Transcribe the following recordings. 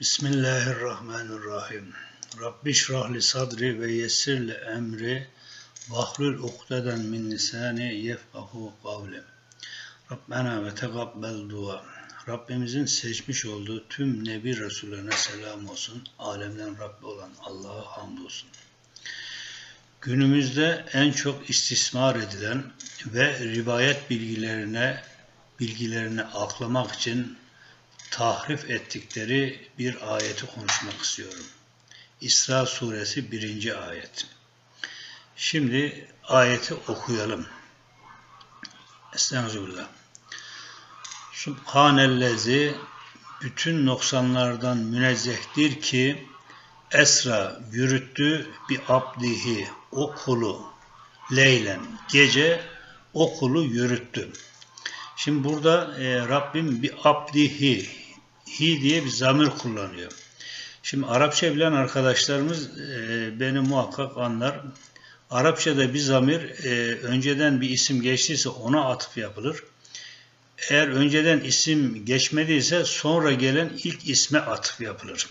Bismillahirrahmanirrahim. Rabbi şrah li sadri ve yessir li emri vahlul ukdeden min lisani yefkahu kavli. Rabbena ve tegabbel dua. Rabbimizin seçmiş olduğu tüm Nebi Resulüne selam olsun. Alemden Rabbi olan Allah'a hamdolsun. Günümüzde en çok istismar edilen ve rivayet bilgilerine bilgilerini aklamak için tahrif ettikleri bir ayeti konuşmak istiyorum. İsra suresi birinci ayet. Şimdi ayeti okuyalım. Estağfirullah. Subhanellezi bütün noksanlardan münezzehtir ki Esra yürüttü bir abdihi o kulu leylen gece o kulu yürüttü. Şimdi burada e, Rabbim bir abdihi hi diye bir zamir kullanıyor. Şimdi Arapça bilen arkadaşlarımız e, beni muhakkak anlar. Arapçada bir zamir e, önceden bir isim geçtiyse ona atıf yapılır. Eğer önceden isim geçmediyse sonra gelen ilk isme atıf yapılır.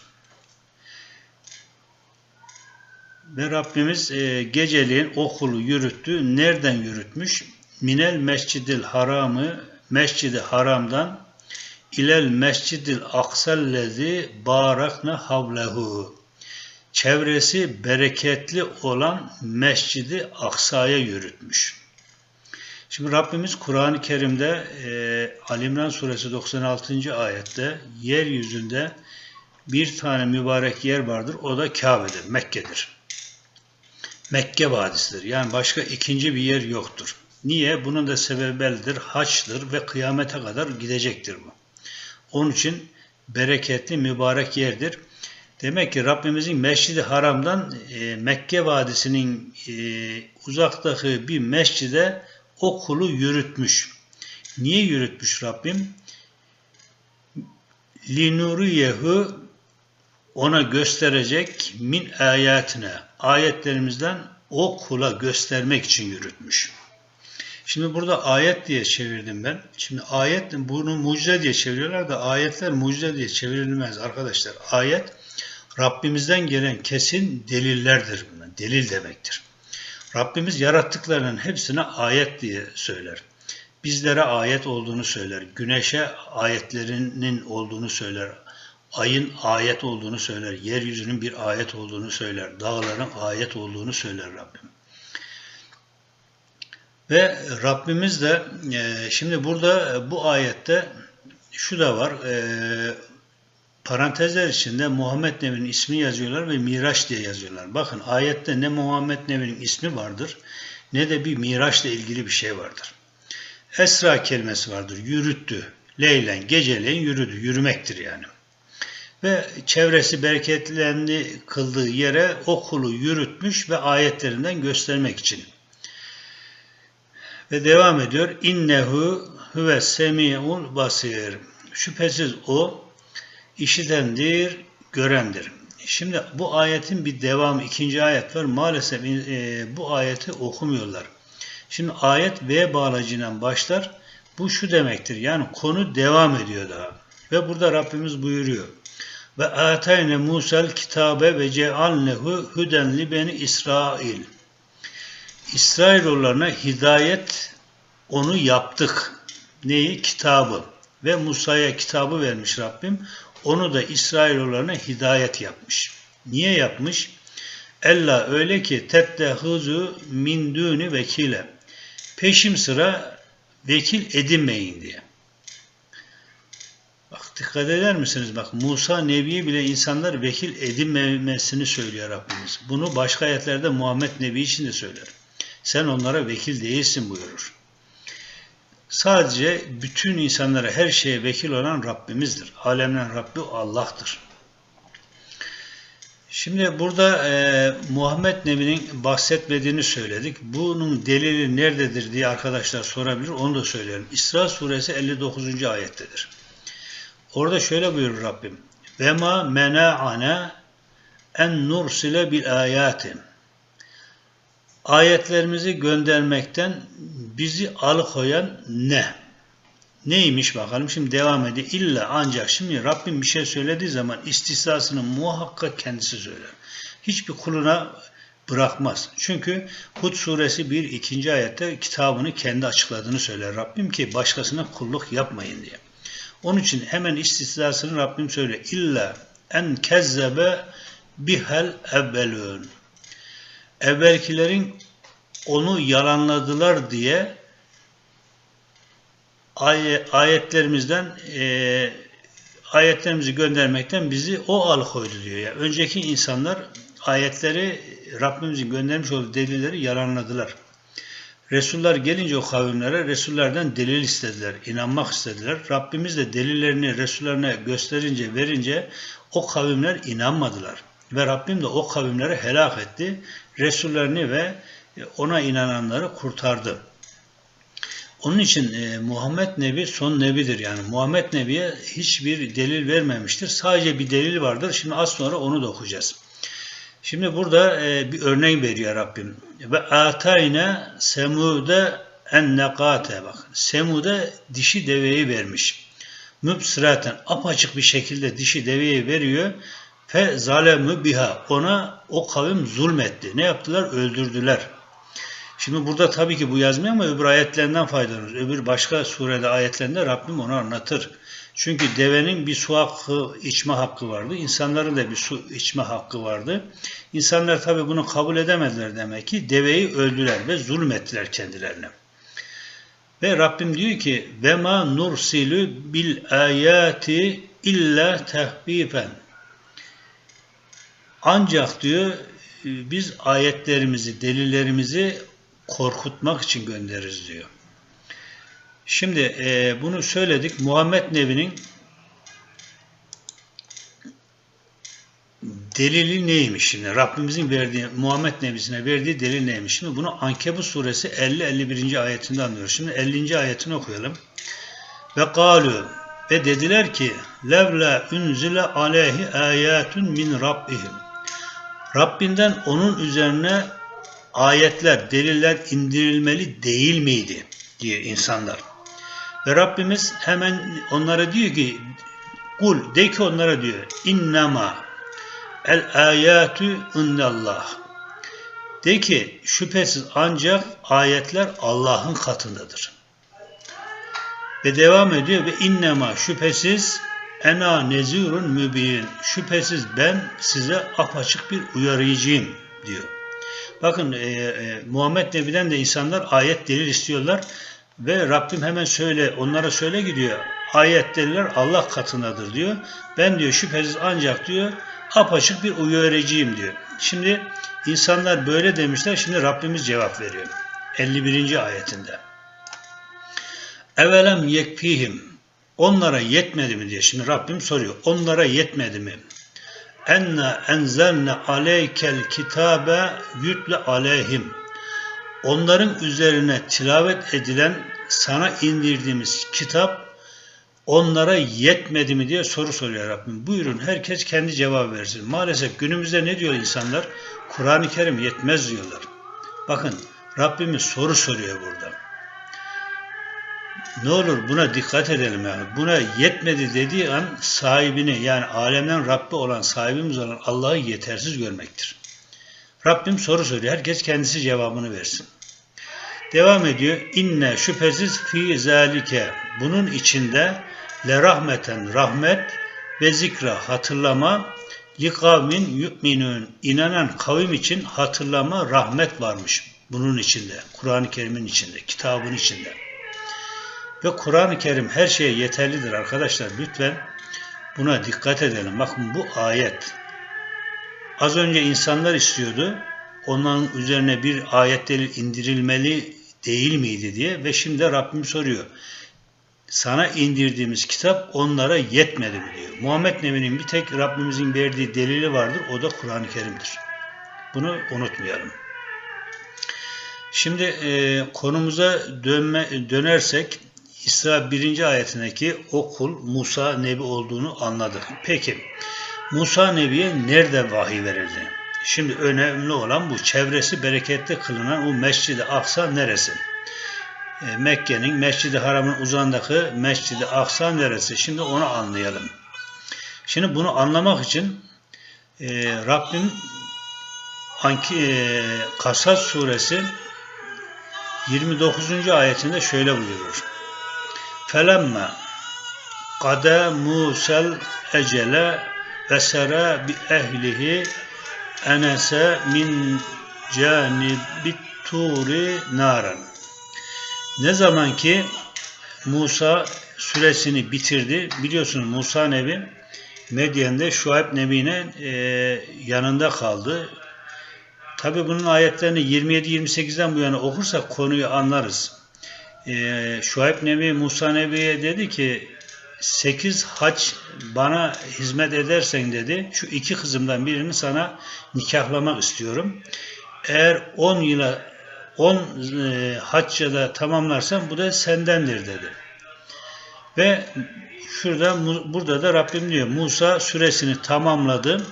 Ve Rabbimiz e, geceliğin okulu yürüttü. Nereden yürütmüş? Minel mescidil haramı, mescidi haramdan ilel mescidil aksellezi barakna havlehu. Çevresi bereketli olan mescidi aksaya yürütmüş. Şimdi Rabbimiz Kur'an-ı Kerim'de e, Alimran suresi 96. ayette yeryüzünde bir tane mübarek yer vardır. O da Kabe'dir, Mekke'dir. Mekke vadisidir. Yani başka ikinci bir yer yoktur. Niye? Bunun da sebebi bellidir. Haçtır ve kıyamete kadar gidecektir bu. Onun için bereketli, mübarek yerdir. Demek ki Rabbimizin Mescid-i Haram'dan e, Mekke Vadisi'nin e, uzaktaki bir mescide o kulu yürütmüş. Niye yürütmüş Rabbim? Linuriyehu ona gösterecek min ayetine ayetlerimizden o kula göstermek için yürütmüş. Şimdi burada ayet diye çevirdim ben. Şimdi ayet bunu mucize diye çeviriyorlar da ayetler mucize diye çevrilmez arkadaşlar. Ayet Rabbimizden gelen kesin delillerdir buna. Delil demektir. Rabbimiz yarattıklarının hepsine ayet diye söyler. Bizlere ayet olduğunu söyler. Güneşe ayetlerinin olduğunu söyler. Ayın ayet olduğunu söyler. Yeryüzünün bir ayet olduğunu söyler. Dağların ayet olduğunu söyler Rabbim. Ve Rabbimiz de e, şimdi burada bu ayette şu da var. E, parantezler içinde Muhammed Nebi'nin ismi yazıyorlar ve Miraç diye yazıyorlar. Bakın ayette ne Muhammed Nebi'nin ismi vardır ne de bir Miraç'la ilgili bir şey vardır. Esra kelimesi vardır. Yürüttü. Leylen, geceleyin yürüdü. Yürümektir yani. Ve çevresi bereketlendi kıldığı yere okulu yürütmüş ve ayetlerinden göstermek için. Ve devam ediyor. İnnehu huve semi'ul basir. Şüphesiz o işitendir, görendir. Şimdi bu ayetin bir devamı, ikinci ayet var. Maalesef e, bu ayeti okumuyorlar. Şimdi ayet V bağlacıyla başlar. Bu şu demektir. Yani konu devam ediyor daha. Ve burada Rabbimiz buyuruyor. Ve atayne Musa'l kitabe ve cealnehu huden li beni İsrail. İsrailoğullarına hidayet onu yaptık. Neyi? Kitabı. Ve Musa'ya kitabı vermiş Rabbim. Onu da İsrailoğullarına hidayet yapmış. Niye yapmış? Ella öyle ki tettehuzu min duni vekile. Peşim sıra vekil edinmeyin diye. Bak dikkat eder misiniz? Bak Musa Nebi'ye bile insanlar vekil edinmemesini söylüyor Rabbimiz. Bunu başka ayetlerde Muhammed Nebi için de söyler. Sen onlara vekil değilsin buyurur. Sadece bütün insanlara her şeye vekil olan Rabbimizdir. Alemden Rabbi Allah'tır. Şimdi burada e, Muhammed Nebi'nin bahsetmediğini söyledik. Bunun delili nerededir diye arkadaşlar sorabilir. Onu da söyleyelim. İsra suresi 59. ayettedir. Orada şöyle buyurur Rabbim. Ve ma mena'ane en nursile bil ayatim ayetlerimizi göndermekten bizi alıkoyan ne? Neymiş bakalım şimdi devam ediyor. İlla ancak şimdi Rabbim bir şey söylediği zaman istisnasını muhakkak kendisi söyler. Hiçbir kuluna bırakmaz. Çünkü Hud suresi 1 2. ayette kitabını kendi açıkladığını söyler Rabbim ki başkasına kulluk yapmayın diye. Onun için hemen istisnasını Rabbim söylüyor. İlla en kezzebe bihel evvelün. Evvelkilerin onu yalanladılar diye ay- ayetlerimizden e, ayetlerimizi göndermekten bizi o alıkoydu diyor. Yani önceki insanlar ayetleri Rabbimizin göndermiş olduğu delilleri yalanladılar. Resuller gelince o kavimlere Resullerden delil istediler, inanmak istediler. Rabbimiz de delillerini Resullerine gösterince, verince o kavimler inanmadılar. Ve Rabbim de o kavimleri helak etti. Resullerini ve ona inananları kurtardı. Onun için e, Muhammed Nebi son nebidir yani. Muhammed Nebi'ye hiçbir delil vermemiştir. Sadece bir delil vardır. Şimdi az sonra onu da okuyacağız. Şimdi burada e, bir örnek veriyor Rabbim. Ve atayne semude en nekate bak. Semude dişi deveyi vermiş. Mübsiraten apaçık bir şekilde dişi deveyi veriyor. Fe zalemü biha. Ona o kavim zulmetti. Ne yaptılar? Öldürdüler. Şimdi burada tabii ki bu yazmıyor ama öbür ayetlerinden faydalanıyoruz. Öbür başka surede ayetlerinde Rabbim onu anlatır. Çünkü devenin bir su hakkı, içme hakkı vardı. İnsanların da bir su içme hakkı vardı. İnsanlar tabii bunu kabul edemediler demek ki. Deveyi öldüler ve zulmettiler kendilerine. Ve Rabbim diyor ki ve ma nursilü bil ayati illa tehbiben. Ancak diyor biz ayetlerimizi, delillerimizi korkutmak için göndeririz diyor. Şimdi e, bunu söyledik. Muhammed Nebi'nin delili neymiş şimdi? Rabbimizin verdiği, Muhammed Nebisi'ne verdiği delil neymiş? Şimdi bunu Ankebut suresi 50-51. ayetinde anlıyoruz. Şimdi 50. ayetini okuyalım. Ve galu ve dediler ki levla unzile aleyhi ayatun min rabbihim. Rabbinden onun üzerine ayetler, deliller indirilmeli değil miydi diye insanlar. Ve Rabbimiz hemen onlara diyor ki kul de ki onlara diyor innema el ayatü indallah. De ki şüphesiz ancak ayetler Allah'ın katındadır. Ve devam ediyor ve innema şüphesiz ena nezirun mübin. Şüphesiz ben size apaçık bir uyarıcıyım diyor. Bakın e, e, Muhammed Nebi'den de insanlar ayet delil istiyorlar ve Rabbim hemen söyle onlara söyle gidiyor. Ayet deliller Allah katındadır diyor. Ben diyor şüphesiz ancak diyor apaçık bir uyarıcıyım diyor. Şimdi insanlar böyle demişler. Şimdi Rabbimiz cevap veriyor. 51. ayetinde. Evelem yekfihim. Onlara yetmedi mi diye şimdi Rabbim soruyor. Onlara yetmedi mi? Enne enzelne aleykel kitabe yütle aleyhim. Onların üzerine tilavet edilen sana indirdiğimiz kitap onlara yetmedi mi diye soru soruyor Rabbim. Buyurun herkes kendi cevap versin. Maalesef günümüzde ne diyor insanlar? Kur'an-ı Kerim yetmez diyorlar. Bakın Rabbimiz soru soruyor burada. Ne olur buna dikkat edelim yani. Buna yetmedi dediği an sahibini yani alemden Rabbi olan sahibimiz olan Allah'ı yetersiz görmektir. Rabbim soru soruyor. Herkes kendisi cevabını versin. Devam ediyor. İnne şüphesiz fi zalike bunun içinde le rahmeten rahmet ve zikra hatırlama li kavmin yu'minun inanan kavim için hatırlama rahmet varmış bunun içinde. Kur'an-ı Kerim'in içinde, kitabın içinde. Ve Kur'an-ı Kerim her şeye yeterlidir arkadaşlar. Lütfen buna dikkat edelim. Bakın bu ayet. Az önce insanlar istiyordu. Onların üzerine bir ayet delil indirilmeli değil miydi diye ve şimdi Rabbim soruyor. Sana indirdiğimiz kitap onlara yetmedi mi diyor. Muhammed Nebi'nin bir tek Rabbimizin verdiği delili vardır. O da Kur'an-ı Kerim'dir. Bunu unutmayalım. Şimdi e, konumuza dönme, dönersek İsra 1. ayetindeki okul Musa Nebi olduğunu anladık. Peki Musa Nebi'ye nerede vahiy verildi? Şimdi önemli olan bu. Çevresi bereketli kılınan o Mescid-i Aksa neresi? e, Mekke'nin Mescid-i Haram'ın uzandaki Mescid-i Aksa neresi? Şimdi onu anlayalım. Şimdi bunu anlamak için e, Rabbim Anki, e, Kasas suresi 29. ayetinde şöyle buyurur. Felemme kade Musel ecele ve sera bi ehlihi enese min canibit turi naran. Ne zaman ki Musa süresini bitirdi, biliyorsunuz Musa Nebi Medyen'de Şuayb Nebi'nin e, yanında kaldı. Tabi bunun ayetlerini 27-28'den bu yana okursak konuyu anlarız. E, Şuayb Nebi Musa Nebi'ye dedi ki 8 haç bana hizmet edersen dedi şu iki kızımdan birini sana nikahlamak istiyorum. Eğer 10 yıla 10 e, hacca da tamamlarsan bu da sendendir dedi. Ve şurada burada da Rabbim diyor Musa süresini tamamladı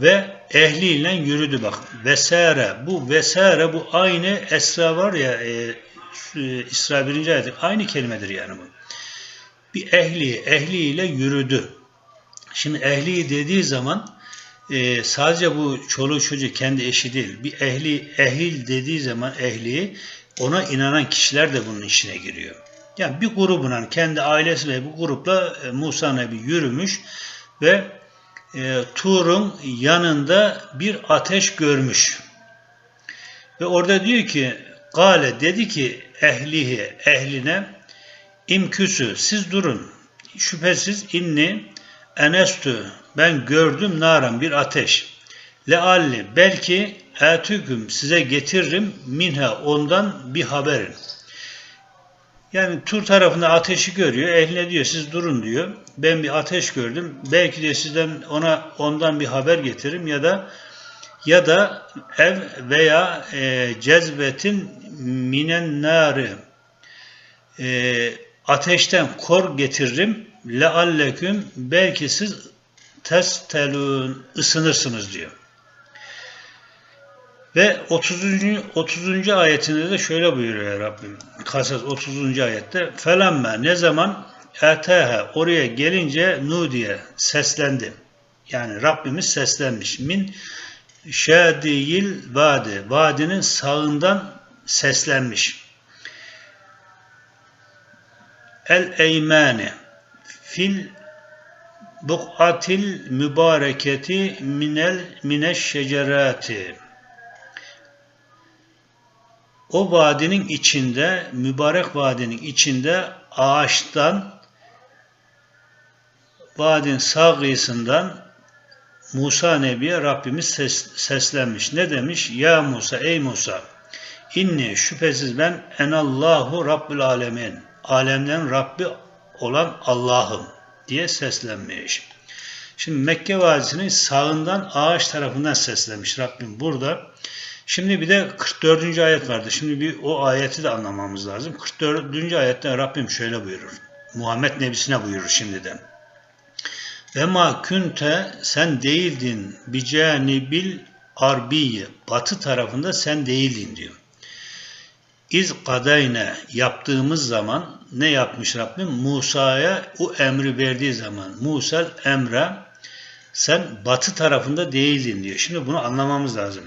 ve ehliyle yürüdü bak. Vesere bu vesere bu aynı Esra var ya e, İsra 1. ayet aynı kelimedir yani bu. Bir ehli ehliyle yürüdü. Şimdi ehli dediği zaman e, sadece bu çoluğu çocuğu kendi eşi değil. Bir ehli ehil dediği zaman ehli ona inanan kişiler de bunun içine giriyor. Yani bir grubuna kendi ailesi ve bu grupla e, Musa Nebi yürümüş ve e, Tur'un yanında bir ateş görmüş. Ve orada diyor ki Gale dedi ki ehlihi ehline imküsü siz durun. Şüphesiz inni enestü ben gördüm naran bir ateş. Lealli belki etüküm size getiririm minha ondan bir haberin. Yani Tur tarafında ateşi görüyor. Ehline diyor siz durun diyor. Ben bir ateş gördüm. Belki de sizden ona ondan bir haber getiririm ya da ya da ev veya e, cezbetin minen nari e, ateşten kor getiririm lealleküm belki siz testelun ısınırsınız diyor. Ve 30. 30. ayetinde de şöyle buyuruyor Rabbim. Kasas 30. ayette felemme ne zaman etehe oraya gelince nudiye seslendi. Yani Rabbimiz seslenmiş. Min şadiyil vadi. Vadinin sağından seslenmiş. El eymani fil buk'atil mübareketi minel mineş şecerati o vadinin içinde, mübarek vadinin içinde ağaçtan vadin sağ kıyısından Musa Nebi'ye Rabbimiz ses, seslenmiş. Ne demiş? Ya Musa, ey Musa, inni şüphesiz ben enallahu Rabbül alemin. Alemden Rabbi olan Allah'ım diye seslenmiş. Şimdi Mekke Vadisi'nin sağından ağaç tarafından seslenmiş Rabbim burada. Şimdi bir de 44. ayet vardı. Şimdi bir o ayeti de anlamamız lazım. 44. ayette Rabbim şöyle buyurur. Muhammed Nebisine buyurur şimdiden. Ve ma künte sen değildin bil arbiye batı tarafında sen değildin diyor. İz kadayne yaptığımız zaman ne yapmış Rabbim? Musa'ya o emri verdiği zaman Musa emre sen batı tarafında değildin diyor. Şimdi bunu anlamamız lazım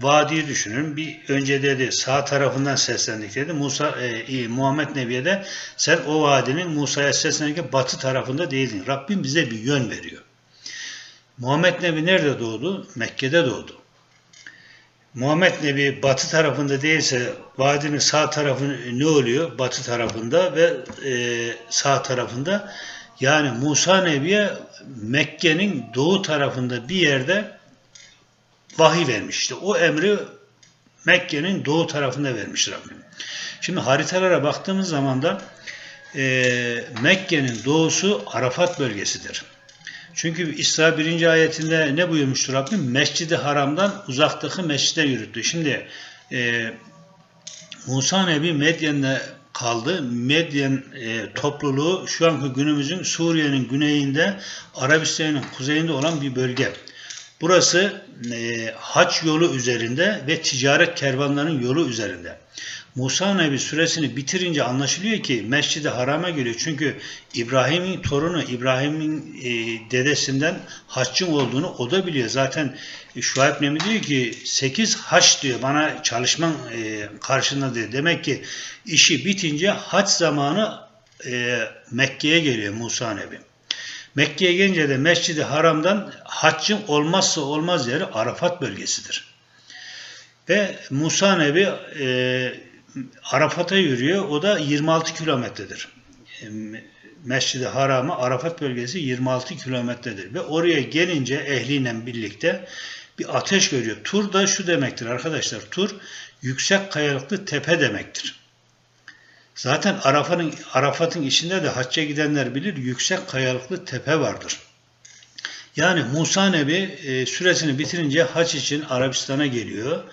vadiyi düşünün. Bir önce dedi sağ tarafından seslendik dedi. Musa e, Muhammed Nebi'ye de sen o vadinin Musa'ya seslenirken batı tarafında değildin. Rabbim bize bir yön veriyor. Muhammed Nebi nerede doğdu? Mekke'de doğdu. Muhammed Nebi batı tarafında değilse vadinin sağ tarafı ne oluyor? Batı tarafında ve e, sağ tarafında. Yani Musa Nebi'ye Mekke'nin doğu tarafında bir yerde vahiy vermiş. İşte o emri Mekke'nin doğu tarafında vermiş Rabbim. Şimdi haritalara baktığımız zaman da e, Mekke'nin doğusu Arafat bölgesidir. Çünkü İsra 1. ayetinde ne buyurmuştur Rabbim? Mescid-i Haram'dan uzaktaki mescide yürüttü. Şimdi e, Musa Nebi Medyen'de kaldı. Medyen e, topluluğu şu anki günümüzün Suriye'nin güneyinde, Arabistan'ın kuzeyinde olan bir bölge. Burası e, haç yolu üzerinde ve ticaret kervanlarının yolu üzerinde. Musa Nebi süresini bitirince anlaşılıyor ki Mescid-i Haram'a geliyor. Çünkü İbrahim'in torunu, İbrahim'in e, dedesinden haccın olduğunu o da biliyor. Zaten Şuayb Nebi diyor ki 8 haç diyor bana çalışman e, karşında diyor. Demek ki işi bitince haç zamanı e, Mekke'ye geliyor Musa Nebi. Mekke'ye gelince de Mescid-i Haram'dan haccın olmazsa olmaz yeri Arafat bölgesidir. Ve Musa Nebi e, Arafat'a yürüyor. O da 26 kilometredir. E, Mescid-i Haram'a Arafat bölgesi 26 kilometredir. Ve oraya gelince ehliyle birlikte bir ateş görüyor. Tur da şu demektir arkadaşlar. Tur yüksek kayalıklı tepe demektir. Zaten Arafat'ın Arafat'ın içinde de hacca gidenler bilir yüksek kayalıklı tepe vardır. Yani Musa Nebi e, süresini bitirince hac için Arabistan'a geliyor.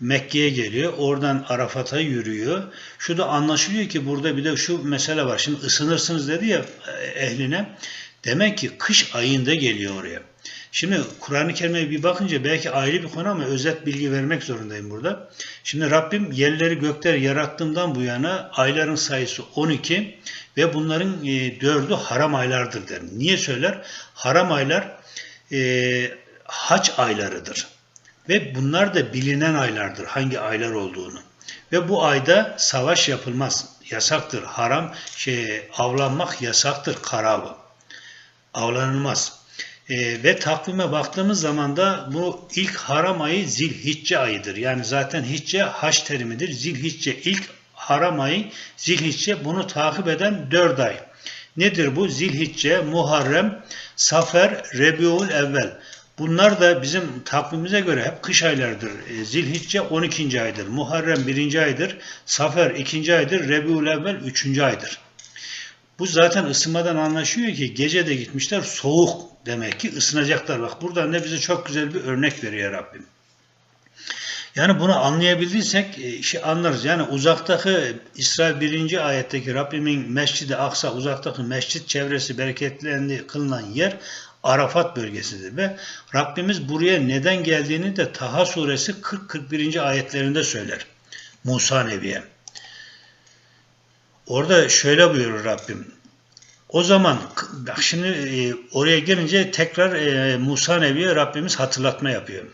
Mekke'ye geliyor. Oradan Arafat'a yürüyor. Şu da anlaşılıyor ki burada bir de şu mesele var. Şimdi ısınırsınız dedi ya e, ehline. Demek ki kış ayında geliyor oraya. Şimdi Kur'an-ı Kerim'e bir bakınca belki ayrı bir konu ama özet bilgi vermek zorundayım burada. Şimdi Rabbim yerleri gökleri yarattığımdan bu yana ayların sayısı 12 ve bunların e, dördü haram aylardır der. Niye söyler? Haram aylar e, hac aylarıdır. Ve bunlar da bilinen aylardır. Hangi aylar olduğunu. Ve bu ayda savaş yapılmaz. Yasaktır. Haram şey avlanmak yasaktır. Karabı. Avlanılmaz. E, ve takvime baktığımız zaman da bu ilk haram ayı Zilhicce ayıdır. Yani zaten Hicce haç terimidir. Zilhicce ilk haram ayı Zilhicce bunu takip eden dört ay. Nedir bu? Zilhicce, Muharrem, Safer, Rebiul Evvel. Bunlar da bizim takvimimize göre hep kış aylarıdır. E, Zilhicce 12. aydır, Muharrem 1. aydır, Safer 2. aydır, Rebiul Evvel 3. aydır. Bu zaten ısınmadan anlaşıyor ki gece de gitmişler soğuk demek ki ısınacaklar. Bak burada ne bize çok güzel bir örnek veriyor Rabbim. Yani bunu anlayabildiysek e, işi anlarız. Yani uzaktaki İsrail birinci ayetteki Rabbimin Mescid-i Aksa uzaktaki mescit çevresi bereketlendi kılınan yer Arafat bölgesidir ve Rabbimiz buraya neden geldiğini de Taha suresi 40-41. ayetlerinde söyler. Musa Nebi'ye. Orada şöyle buyurur Rabbim. O zaman bak şimdi e, oraya gelince tekrar e, Musa Nebi'ye Rabbimiz hatırlatma yapıyor.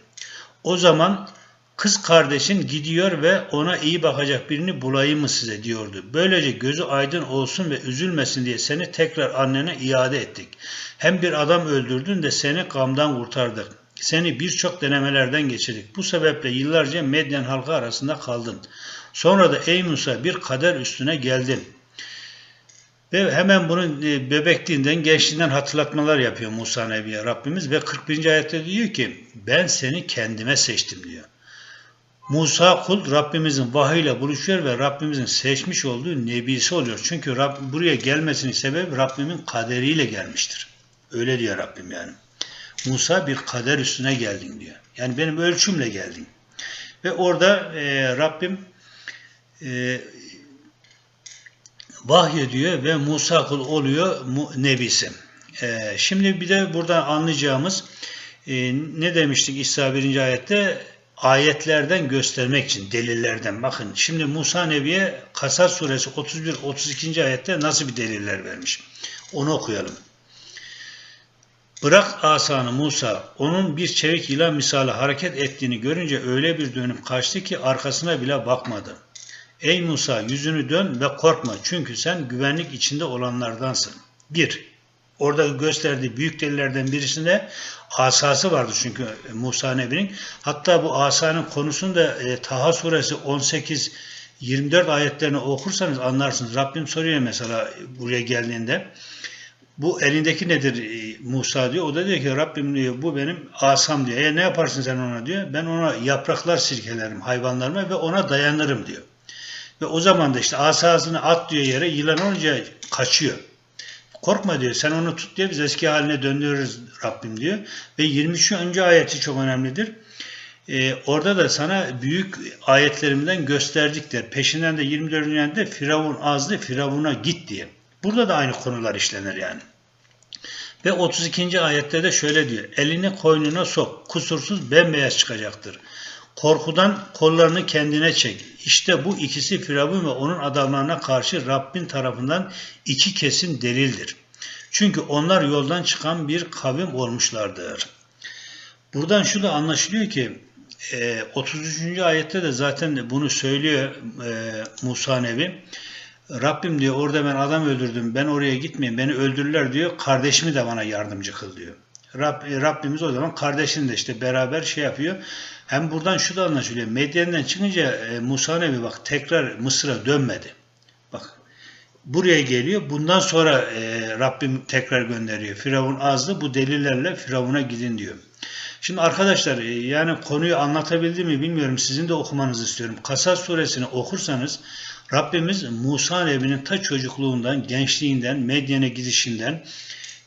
O zaman kız kardeşin gidiyor ve ona iyi bakacak birini bulayım mı size diyordu. Böylece gözü aydın olsun ve üzülmesin diye seni tekrar annene iade ettik. Hem bir adam öldürdün de seni gamdan kurtardık. Seni birçok denemelerden geçirdik. Bu sebeple yıllarca Medyen halkı arasında kaldın. Sonra da ey Musa bir kader üstüne geldin. Ve hemen bunun e, bebekliğinden, gençliğinden hatırlatmalar yapıyor Musa Nebi'ye Rabbimiz ve 41. ayette diyor ki ben seni kendime seçtim diyor. Musa kul Rabbimizin vahiyle buluşuyor ve Rabbimizin seçmiş olduğu nebisi oluyor. Çünkü Rab, buraya gelmesinin sebebi Rabbimin kaderiyle gelmiştir. Öyle diyor Rabbim yani. Musa bir kader üstüne geldin diyor. Yani benim ölçümle geldin. Ve orada e, Rabbim e, vahyediyor ve Musa kul oluyor nebisi. E, şimdi bir de burada anlayacağımız e, ne demiştik İsa 1. ayette? Ayetlerden göstermek için, delillerden. Bakın şimdi Musa Nebi'ye Kasas suresi 31-32. ayette nasıl bir deliller vermiş? Onu okuyalım. Bırak asanı Musa, onun bir çevik yılan misali hareket ettiğini görünce öyle bir dönüp kaçtı ki arkasına bile bakmadı. Ey Musa yüzünü dön ve korkma çünkü sen güvenlik içinde olanlardansın. 1. Orada gösterdiği büyük delillerden birisinde asası vardı çünkü Musa Nebi'nin. Hatta bu asanın konusunu da e, Taha suresi 18 24 ayetlerini okursanız anlarsınız. Rabbim soruyor mesela buraya geldiğinde bu elindeki nedir e, Musa diyor. O da diyor ki Rabbim diyor bu benim asam diyor. E ne yaparsın sen ona diyor. Ben ona yapraklar sirkelerim hayvanlarıma ve ona dayanırım diyor. Ve o zaman da işte asasını at diyor yere yılan olunca kaçıyor. Korkma diyor sen onu tut diyor biz eski haline döndürürüz Rabbim diyor. Ve 23. önce ayeti çok önemlidir. Ee, orada da sana büyük ayetlerimden gösterdikler. Peşinden de 24. ayette Firavun azdı Firavun'a git diye. Burada da aynı konular işlenir yani. Ve 32. ayette de şöyle diyor. Elini koynuna sok. Kusursuz bembeyaz çıkacaktır. Korkudan kollarını kendine çek. İşte bu ikisi Firavun ve onun adamlarına karşı Rabbin tarafından iki kesin delildir. Çünkü onlar yoldan çıkan bir kavim olmuşlardır. Buradan şu da anlaşılıyor ki e, 33. ayette de zaten bunu söylüyor e, Musa Nebi. Rabbim diyor orada ben adam öldürdüm ben oraya gitmeyeyim beni öldürürler diyor kardeşimi de bana yardımcı kıl diyor. Rab, Rabbimiz o zaman kardeşini de işte beraber şey yapıyor. Hem buradan şu da anlaşılıyor. Medyen'den çıkınca e, Musa Nebi bak tekrar Mısır'a dönmedi. Bak buraya geliyor. Bundan sonra e, Rabbim tekrar gönderiyor. Firavun azdı. Bu delillerle Firavun'a gidin diyor. Şimdi arkadaşlar e, yani konuyu anlatabildim mi bilmiyorum. Sizin de okumanızı istiyorum. Kasas suresini okursanız Rabbimiz Musa Nebi'nin ta çocukluğundan, gençliğinden, Medyen'e gidişinden,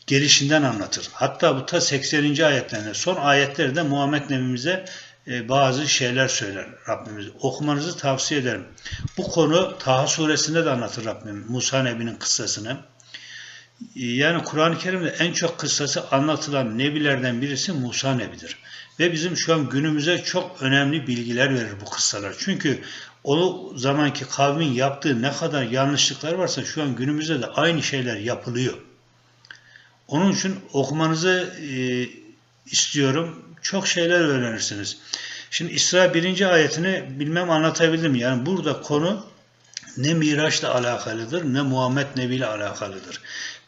gelişinden anlatır. Hatta bu ta 80. ayetlerinde son ayetlerde Muhammed Nebimize e, bazı şeyler söyler Rabbimiz. Okumanızı tavsiye ederim. Bu konu Taha suresinde de anlatır Rabbim Musa Nebi'nin kıssasını. E, yani Kur'an-ı Kerim'de en çok kıssası anlatılan nebilerden birisi Musa Nebi'dir. Ve bizim şu an günümüze çok önemli bilgiler verir bu kıssalar. Çünkü o zamanki kavmin yaptığı ne kadar yanlışlıklar varsa şu an günümüzde de aynı şeyler yapılıyor. Onun için okumanızı e, istiyorum. Çok şeyler öğrenirsiniz. Şimdi İsra birinci ayetini bilmem anlatabildim. Yani burada konu ne Miraç'la alakalıdır ne Muhammed Nebi ile alakalıdır.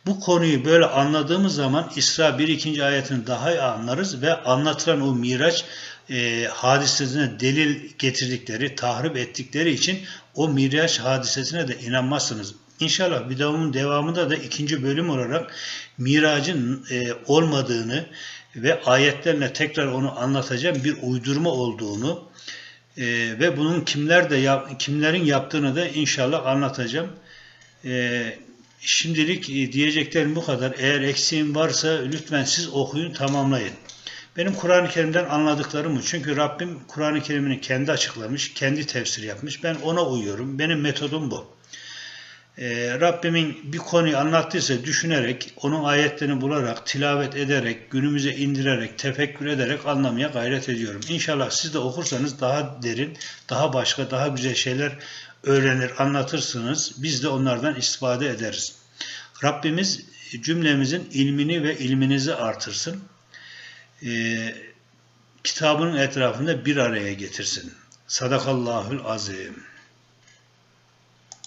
Bu konuyu böyle anladığımız zaman İsra 1. 2. ayetini daha iyi anlarız ve anlatılan o Miraç e, hadisesine delil getirdikleri, tahrip ettikleri için o Miraç hadisesine de inanmazsınız. İnşallah videomun devamında da ikinci bölüm olarak miracın e, olmadığını ve ayetlerle tekrar onu anlatacağım bir uydurma olduğunu e, ve bunun kimler de yap, kimlerin yaptığını da inşallah anlatacağım. E, şimdilik e, diyeceklerim bu kadar. Eğer eksiğim varsa lütfen siz okuyun, tamamlayın. Benim Kur'an-ı Kerim'den anladıklarım bu. Çünkü Rabbim Kur'an-ı Kerim'ini kendi açıklamış, kendi tefsir yapmış. Ben ona uyuyorum. Benim metodum bu e, Rabbimin bir konuyu anlattıysa düşünerek, onun ayetlerini bularak, tilavet ederek, günümüze indirerek, tefekkür ederek anlamaya gayret ediyorum. İnşallah siz de okursanız daha derin, daha başka, daha güzel şeyler öğrenir, anlatırsınız. Biz de onlardan istifade ederiz. Rabbimiz cümlemizin ilmini ve ilminizi artırsın. E, kitabının etrafında bir araya getirsin. Sadakallahül azim.